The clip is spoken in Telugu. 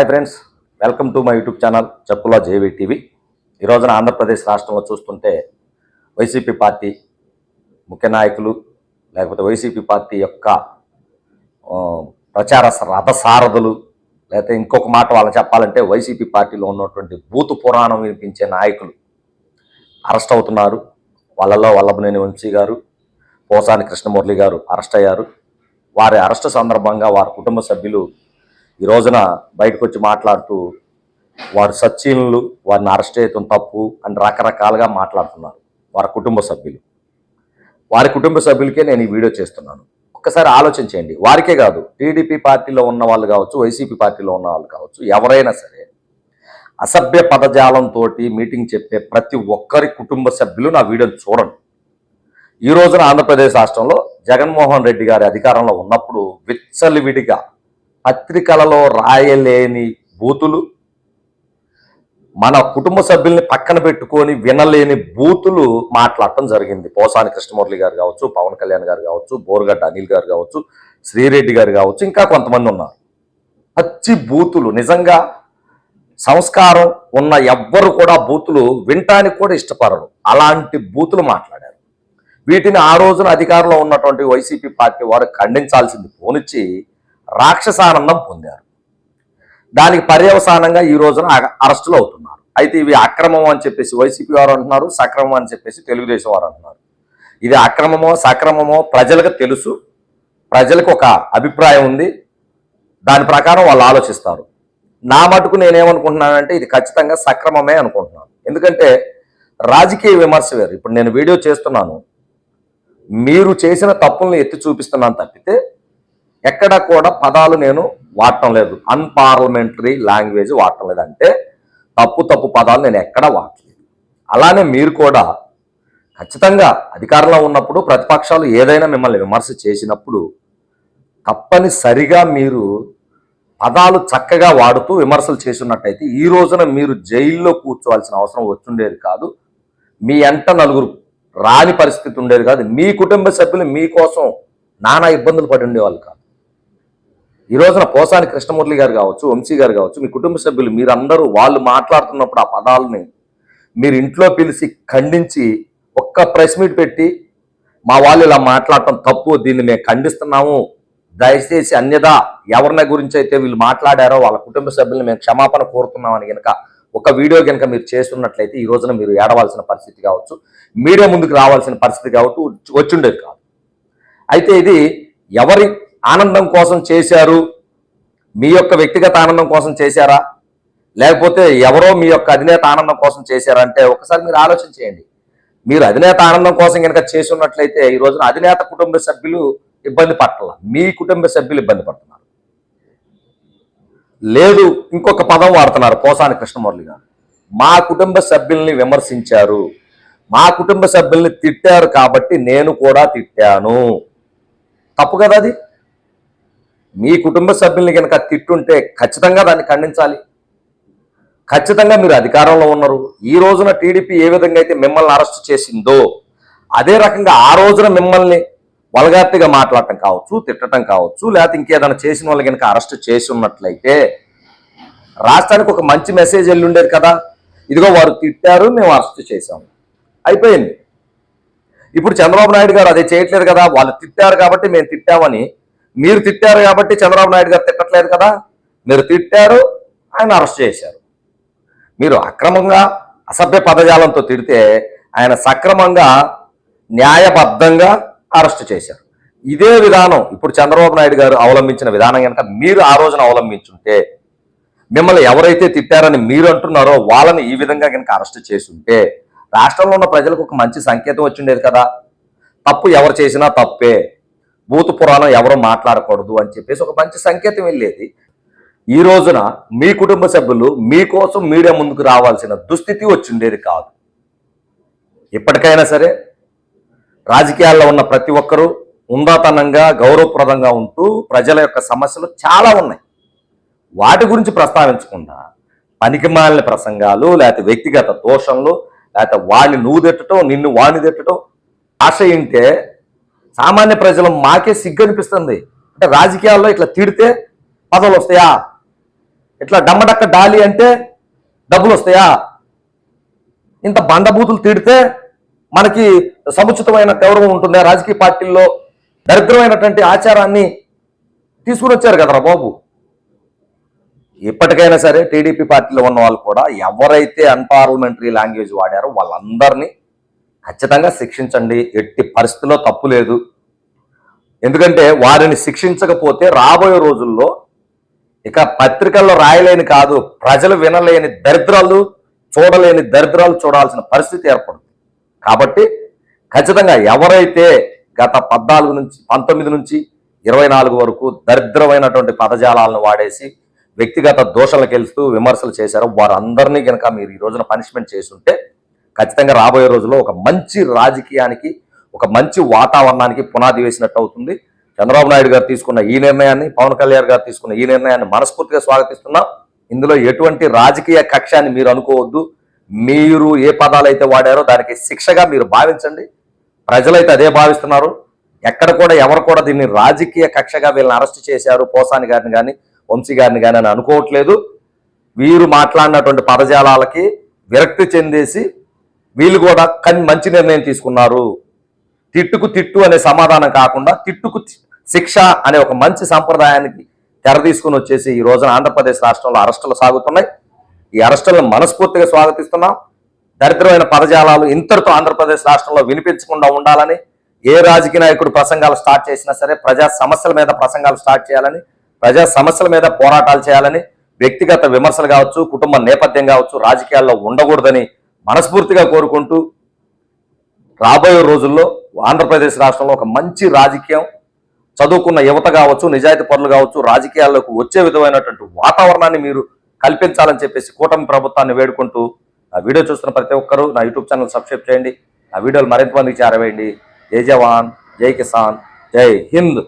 Hi friends welcome to my YouTube channel చెప్పుల జేవీ టీవీ ఈ రోజున ఆంధ్రప్రదేశ్ రాష్ట్రంలో చూస్తుంటే వైసీపీ పార్టీ ముఖ్య నాయకులు లేకపోతే వైసీపీ పార్టీ యొక్క ప్రచార రథసారథులు లేకపోతే ఇంకొక మాట వాళ్ళు చెప్పాలంటే వైసీపీ పార్టీలో ఉన్నటువంటి బూతు పురాణం వినిపించే నాయకులు అరెస్ట్ అవుతున్నారు. వాళ్ళలో వల్లభనేని వంశీ గారు పోసాని కృష్ణమురళి గారు అరెస్ట్ అయ్యారు. వారి అరెస్ట్ సందర్భంగా వారి కుటుంబ సభ్యులు ఈ రోజున బయటకు వచ్చి మాట్లాడుతూ వారి సచ్చీనులు వారిని అరెస్ట్ చేయటం తప్పు అని రకరకాలుగా మాట్లాడుతున్నారు వారి కుటుంబ సభ్యులు. వారి కుటుంబ సభ్యులకే నేను ఈ వీడియో చేస్తున్నాను. ఒక్కసారి ఆలోచించండి వారికే కాదు టీడీపీ పార్టీలో ఉన్న వాళ్ళు కావచ్చు వైసీపీ పార్టీలో ఉన్న వాళ్ళు కావచ్చు ఎవరైనా సరే అసభ్య పదజాలంతో మీటింగ్ చెప్పే ప్రతి ఒక్కరి కుటుంబ సభ్యులు నా వీడియోని చూడండి. ఈ రోజున ఆంధ్రప్రదేశ్ రాష్ట్రంలో జగన్మోహన్ రెడ్డి గారి అధికారంలో ఉన్నప్పుడు విచ్చలివిడిగా పత్రికలలో రాయలేని బూతులు మన కుటుంబ సభ్యుల్ని పక్కన పెట్టుకొని వినలేని బూతులు మాట్లాడటం జరిగింది. పోసాని కృష్ణమురళి గారు కావచ్చు పవన్ కళ్యాణ్ గారు కావచ్చు బోరగడ్డ అనిల్ గారు కావచ్చు శ్రీరెడ్డి గారు కావచ్చు ఇంకా కొంతమంది ఉన్నారు. పచ్చి బూతులు. నిజంగా సంస్కారం ఉన్న ఎవ్వరు కూడా బూతులు వినటానికి కూడా ఇష్టపడరు. అలాంటి బూతులు మాట్లాడారు. వీటిని ఆ రోజున అధికారంలో ఉన్నటువంటి వైసీపీ పార్టీ వారు ఖండించాల్సింది ఫోనిచ్చి రాక్షసానందం పొందారు. దానికి పర్యవసానంగా ఈ రోజున అరెస్టులు అవుతున్నారు. అయితే ఇవి అక్రమం అని చెప్పేసి వైసీపీ వారు అంటున్నారు సక్రమం అని చెప్పేసి తెలుగుదేశం వారు అంటున్నారు. ఇది అక్రమమో సక్రమమో ప్రజలకు తెలుసు. ప్రజలకు ఒక అభిప్రాయం ఉంది. దాని ప్రకారం వాళ్ళు ఆలోచిస్తారు. నా మటుకు నేనేమనుకుంటున్నానంటే ఇది ఖచ్చితంగా సక్రమమే అనుకుంటున్నాను. ఎందుకంటే రాజకీయ విమర్శ వేరు. ఇప్పుడు నేను వీడియో చేస్తున్నాను. మీరు చేసిన తప్పుల్ని ఎత్తి చూపిస్తున్నాను తప్పితే ఎక్కడ కూడా పదాలు నేను వాడటం లేదు. అన్పార్లమెంటరీ లాంగ్వేజ్ వాడటం లేదు. అంటే తప్పు తప్పు పదాలు నేను ఎక్కడ వాడలేదు. అలానే మీరు కూడా ఖచ్చితంగా అధికారంలో ఉన్నప్పుడు ప్రతిపక్షాలు ఏదైనా మిమ్మల్ని విమర్శ చేసినప్పుడు తప్పనిసరిగా మీరు పదాలు చక్కగా వాడుతూ విమర్శలు చేసినట్టయితే ఈ రోజున మీరు జైల్లో కూర్చోవాల్సిన అవసరం వచ్చుండేది కాదు. మీ ఎంట నలుగురు రాని పరిస్థితి ఉండేది కాదు. మీ కుటుంబ సభ్యులు మీకోసం నానా ఇబ్బందులు పడి ఉండేవాళ్ళు కాదు. ఈ రోజున పోసాని కృష్ణమురళి గారు కావచ్చు వంశీ గారు కావచ్చు మీ కుటుంబ సభ్యులు మీరందరూ వాళ్ళు మాట్లాడుతున్నప్పుడు ఆ పదాలని మీరు ఇంట్లో పిలిచి ఖండించి ఒక్క ప్రెస్ మీట్ పెట్టి మా వాళ్ళు ఇలా మాట్లాడటం తప్పు దీన్ని మేము ఖండిస్తున్నాము. దయచేసి అన్యదా ఎవరిని గురించి అయితే వీళ్ళు మాట్లాడారో వాళ్ళ కుటుంబ సభ్యులను మేము క్షమాపణ కోరుతున్నామని కనుక ఒక వీడియో కనుక మీరు చేస్తున్నట్లయితే ఈ రోజున మీరు ఏడవలసిన పరిస్థితి కావచ్చు. మీడియా ముందుకు రావాల్సిన పరిస్థితి కావచ్చు వచ్చుండేది కాదు. అయితే ఇది ఎవరి ఆనందం కోసం చేశారు? మీ యొక్క వ్యక్తిగత ఆనందం కోసం చేశారా? లేకపోతే ఎవరో మీ యొక్క అధినేత ఆనందం కోసం చేశారా? అంటే ఒకసారి మీరు ఆలోచన చేయండి. మీరు అధినేత ఆనందం కోసం కనుక చేసి ఉన్నట్లయితే ఈ రోజున అధినేత కుటుంబ సభ్యులు ఇబ్బంది పట్టాల. మీ కుటుంబ సభ్యులు ఇబ్బంది పడుతున్నారు. లేదు ఇంకొక పదం వాడుతున్నారు పోసాని కృష్ణమురళి గారు. మా కుటుంబ సభ్యుల్ని విమర్శించారు. మా కుటుంబ సభ్యుల్ని తిట్టారు కాబట్టి నేను కూడా తిట్టాను. తప్పు కదా అది? మీ కుటుంబ సభ్యుల్ని కనుక తిట్టుంటే ఖచ్చితంగా దాన్ని ఖండించాలి. ఖచ్చితంగా మీరు అధికారంలో ఉన్నారు. ఈ రోజున టీడీపీ ఏ విధంగా అయితే మిమ్మల్ని అరెస్ట్ చేసిందో అదే రకంగా ఆ రోజున మిమ్మల్ని వలగార్తిగా మాట్లాడటం కావచ్చు తిట్టడం కావచ్చు లేకపోతే ఇంకేదైనా చేసిన వాళ్ళు కనుక అరెస్ట్ చేసి ఉన్నట్లయితే రాష్ట్రానికి ఒక మంచి మెసేజ్ వెళ్ళి ఉండేది కదా. ఇదిగో వారు తిట్టారు మేము అరెస్ట్ చేశాము. అయిపోయింది. ఇప్పుడు చంద్రబాబు నాయుడు గారు అదే చేయట్లేదు కదా. వాళ్ళు తిట్టారు కాబట్టి మేము తిట్టామని మీరు తిట్టారు కాబట్టి చంద్రబాబు నాయుడు గారు తిట్టట్లేదు కదా? మీరు తిట్టారు ఆయన అరెస్ట్ చేశారు. మీరు అక్రమంగా అసభ్య పదజాలంతో తిడితే ఆయన సక్రమంగా న్యాయబద్ధంగా అరెస్ట్ చేశారు. ఇదే విధానం ఇప్పుడు చంద్రబాబు నాయుడు గారు అవలంబించిన విధానం కనుక మీరు ఆ రోజున అవలంబించుంటే మిమ్మల్ని ఎవరైతే తిట్టారని మీరు అంటున్నారో వాళ్ళని ఈ విధంగా కనుక అరెస్ట్ చేసుంటే రాష్ట్రంలో ఉన్న ప్రజలకు ఒక మంచి సంకేతం వచ్చిండేది కదా? తప్పు ఎవరు చేసినా తప్పే. భూత పురాణం ఎవరు మాట్లాడకూడదు అని చెప్పేసి ఒక మంచి సంకేతం వెళ్ళేది. ఈ రోజున మీ కుటుంబ సభ్యులు మీకోసం మీడియా ముందుకు రావాల్సిన దుస్థితి వచ్చిండేది కాదు. ఇప్పటికైనా సరే రాజకీయాల్లో ఉన్న ప్రతి ఒక్కరూ ఉందాతనంగా గౌరవప్రదంగా ఉంటూ ప్రజల యొక్క సమస్యలు చాలా ఉన్నాయి. వాటి గురించి ప్రస్తావించకుండా పనికిమాలిన ప్రసంగాలు లేకపోతే వ్యక్తిగత దోషంలో లేకపోతే వాడిని నువ్వు తిట్టడం నిన్ను వాడిని తిట్టడం ఆశ ఏంటే సామాన్య ప్రజలు మాకే సిగ్గు అనిపిస్తుంది అంటే రాజకీయాల్లో ఇట్లా తిడితే పదవులు వస్తాయా ఇట్లా డమ్మడక్క డాలి అంటే డబ్బులు వస్తాయా ఇంత బండబూతులు తిడితే మనకి సముచితమైన గౌరవం ఉంటుందా. రాజకీయ పార్టీల్లో దరిద్రమైనటువంటి ఆచారాన్ని తీసుకుని వచ్చారు కదరా బాబు. ఇప్పటికైనా సరే టీడీపీ పార్టీలో ఉన్న వాళ్ళు కూడా ఎవరైతే అన్పార్లమెంటరీ లాంగ్వేజ్ వాడారో వాళ్ళందరినీ ఖచ్చితంగా శిక్షించండి. ఎట్టి పరిస్థితిలో తప్పు లేదు. ఎందుకంటే వారిని శిక్షించకపోతే రాబోయే రోజుల్లో ఇక పత్రికల్లో రాయలేని కాదు ప్రజలు వినలేని దరిద్రాలు చూడలేని దరిద్రాలు చూడాల్సిన పరిస్థితి ఏర్పడుతుంది. కాబట్టి ఖచ్చితంగా ఎవరైతే గత పద్నాలుగు నుంచి పంతొమ్మిది నుంచి ఇరవై నాలుగు వరకు దరిద్రమైనటువంటి పదజాలాలను వాడేసి వ్యక్తిగత దోషాలకు వెళ్తూ విమర్శలు చేశారో వారందరినీ కనుక మీరు ఈ రోజున పనిష్మెంట్ చేస్తుంటే ఖచ్చితంగా రాబోయే రోజుల్లో ఒక మంచి రాజకీయానికి ఒక మంచి వాతావరణానికి పునాది వేసినట్టు అవుతుంది. చంద్రబాబు నాయుడు గారు తీసుకున్న ఈ నిర్ణయాన్ని పవన్ కళ్యాణ్ గారు తీసుకున్న ఈ నిర్ణయాన్ని మనస్ఫూర్తిగా స్వాగతిస్తున్నాం. ఇందులో ఎటువంటి రాజకీయ కక్షాన్ని మీరు అనుకోవద్దు. మీరు ఏ పదాలు అయితే వాడారో దానికి శిక్షగా మీరు భావించండి. ప్రజలైతే అదే భావిస్తున్నారు. ఎక్కడ కూడా ఎవరు కూడా దీన్ని రాజకీయ కక్షగా వీళ్ళని అరెస్ట్ చేశారు పోసాని గారిని కానీ వంశీ గారిని కానీ అని అనుకోవట్లేదు. వీరు మాట్లాడినటువంటి పదజాలాలకి విరక్తి చెందేసి వీళ్ళు కూడా కన్ మంచి నిర్ణయం తీసుకున్నారు. తిట్టుకు తిట్టు అనే సమాధానం కాకుండా తిట్టుకు శిక్ష అనే ఒక మంచి సంప్రదాయానికి తెర తీసుకుని వచ్చేసి ఈ రోజున ఆంధ్రప్రదేశ్ రాష్ట్రంలో అరెస్టులు సాగుతున్నాయి. ఈ అరెస్టులను మనస్ఫూర్తిగా స్వాగతిస్తున్నాం. దరిద్రమైన పదజాలాలు ఇంతటితో ఆంధ్రప్రదేశ్ రాష్ట్రంలో వినిపించకుండా ఉండాలని ఏ రాజకీయ నాయకుడు ప్రసంగాలు స్టార్ట్ చేసినా సరే ప్రజా సమస్యల మీద ప్రసంగాలు స్టార్ట్ చేయాలని ప్రజా సమస్యల మీద పోరాటాలు చేయాలని వ్యక్తిగత విమర్శలు కావచ్చు కుటుంబ నేపథ్యం కావచ్చు రాజకీయాల్లో ఉండకూడదని మనస్ఫూర్తిగా కోరుకుంటూ రాబోయే రోజుల్లో ఆంధ్రప్రదేశ్ రాష్ట్రంలో ఒక మంచి రాజకీయం చదువుకున్న యువత కావచ్చు నిజాయితీ పనులు కావచ్చు రాజకీయాల్లోకి వచ్చే విధమైనటువంటి వాతావరణాన్ని మీరు కల్పించాలని చెప్పేసి కూటమి ప్రభుత్వాన్ని వేడుకుంటూ ఆ వీడియో చూస్తున్న ప్రతి ఒక్కరూ నా యూట్యూబ్ ఛానల్ సబ్స్క్రైబ్ చేయండి. ఆ వీడియోలు మరింత మందికి చేరవేయండి. జై జవాన్ జై కిసాన్ జై హింద్.